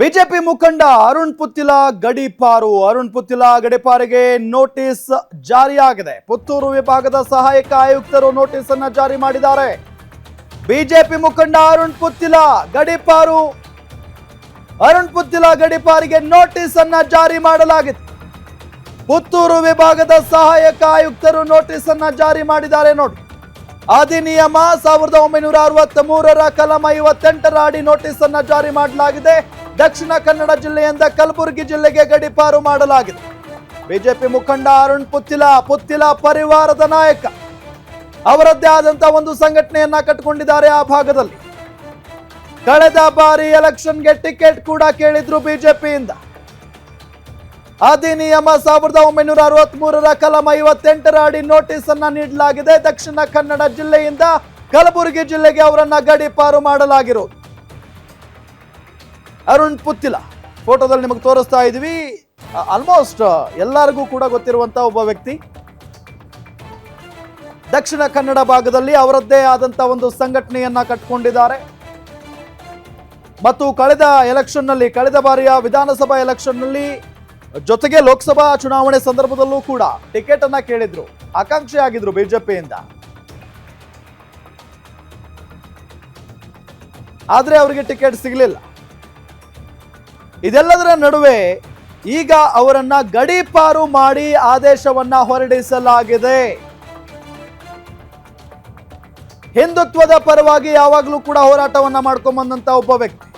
BJP ಮುಖಂಡ ಅರುಣ್ ಪುತ್ತಿಲ ಗಡಿಪಾರು. ಅರುಣ್ ಪುತ್ತಿಲ ಗಡಿಪಾರಿಗೆ ನೋಟಿಸ್ ಜಾರಿಯಾಗಿದೆ. ಪುತ್ತೂರು ವಿಭಾಗದ ಸಹಾಯಕ ಆಯುಕ್ತರು ನೋಟಿಸ್ ಅನ್ನ ಜಾರಿ ಮಾಡಿದ್ದಾರೆ. ಬಿಜೆಪಿ ಮುಖಂಡ ಅರುಣ್ ಪುತ್ತಿಲ ಗಡಿಪಾರು. ಅರುಣ್ ಪುತ್ತಿಲ ಗಡಿಪಾರಿಗೆ ನೋಟಿಸ್ ಅನ್ನ ಜಾರಿ ಮಾಡಲಾಗಿದೆ ಪುತ್ತೂರು ವಿಭಾಗದ ಸಹಾಯಕ ಆಯುಕ್ತರು ನೋಟಿಸ್ ಅನ್ನ ಜಾರಿ ಮಾಡಿದ್ದಾರೆ ನೋಡಿ. ಅಧಿನಿಯಮ ಸಾವಿರದ ಒಂಬೈನೂರ ಅರವತ್ತ್ ಮೂರರ ಕಲಮ ಐವತ್ತೆಂಟರ ಅಡಿ ನೋಟಿಸ್ ಅನ್ನ ಜಾರಿ ಮಾಡಲಾಗಿದೆ. ದಕ್ಷಿಣ ಕನ್ನಡ ಜಿಲ್ಲೆಯಿಂದ ಕಲಬುರಗಿ ಜಿಲ್ಲೆಗೆ ಗಡಿಪಾರು ಮಾಡಲಾಗಿದೆ. ಬಿಜೆಪಿ ಮುಖಂಡ ಅರುಣ್ ಪುತ್ತಿಲ ಪುತ್ತಿಲ ಪರಿವಾರದ ನಾಯಕ. ಅವರದ್ದೇ ಆದಂತ ಒಂದು ಸಂಘಟನೆಯನ್ನ ಕಟ್ಟಿಕೊಂಡಿದ್ದಾರೆ ಆ ಭಾಗದಲ್ಲಿ. ಕಳೆದ ಬಾರಿ ಎಲೆಕ್ಷನ್ಗೆ ಟಿಕೆಟ್ ಕೂಡ ಕೇಳಿದ್ರು ಬಿಜೆಪಿಯಿಂದ. ಅಧಿನಿಯಮ ಸಾವಿರದ ಒಂಬೈನೂರ ಅರವತ್ತ್ ಮೂರರ ಕಲಂ ಐವತ್ತೆಂಟರ ಅಡಿ ನೋಟಿಸ್ ಅನ್ನ ನೀಡಲಾಗಿದೆ. ದಕ್ಷಿಣ ಕನ್ನಡ ಜಿಲ್ಲೆಯಿಂದ ಕಲಬುರಗಿ ಜಿಲ್ಲೆಗೆ ಅವರನ್ನ ಗಡಿಪಾರು ಮಾಡಲಾಗಿರೋದು ಅರುಣ್ ಪುತ್ತಿಲ, ಫೋಟೋದಲ್ಲಿ ನಿಮಗೆ ತೋರಿಸ್ತಾ ಇದ್ವಿ ಆಲ್ಮೋಸ್ಟ್ ಎಲ್ಲರಿಗೂ ಕೂಡ ಗೊತ್ತಿರುವಂತ ಒಬ್ಬ ವ್ಯಕ್ತಿ. ದಕ್ಷಿಣ ಕನ್ನಡ ಭಾಗದಲ್ಲಿ ಅವರದ್ದೇ ಆದಂತ ಒಂದು ಸಂಘಟನೆಯನ್ನ ಕಟ್ಕೊಂಡಿದ್ದಾರೆ. ಮತ್ತು ಕಳೆದ ಎಲೆಕ್ಷನ್ನಲ್ಲಿ ಕಳೆದ ಬಾರಿಯ ವಿಧಾನಸಭಾ ಎಲೆಕ್ಷನ್ನಲ್ಲಿ ಜೊತೆಗೆ ಲೋಕಸಭಾ ಚುನಾವಣೆ ಸಂದರ್ಭದಲ್ಲೂ ಕೂಡ ಟಿಕೆಟ್ ಅನ್ನ ಕೇಳಿದ್ರು. ಆಕಾಂಕ್ಷಿ ಆಗಿದ್ರು ಬಿಜೆಪಿಯಿಂದ. ಆದ್ರೆ ಅವರಿಗೆ ಟಿಕೆಟ್ ಸಿಗಲಿಲ್ಲ. ಇದೆಲ್ಲದರ ನಡುವೆ ಈಗ ಅವರನ್ನ ಗಡೀಪಾರು ಮಾಡಿ ಆದೇಶವನ್ನ ಹೊರಡಿಸಲಾಗಿದೆ. ಹಿಂದುತ್ವದ ಪರವಾಗಿ ಯಾವಾಗಲೂ ಕೂಡ ಹೋರಾಟವನ್ನ ಮಾಡ್ಕೊಂಡ್ ಬಂದಂತ ಒಬ್ಬ ವ್ಯಕ್ತಿ.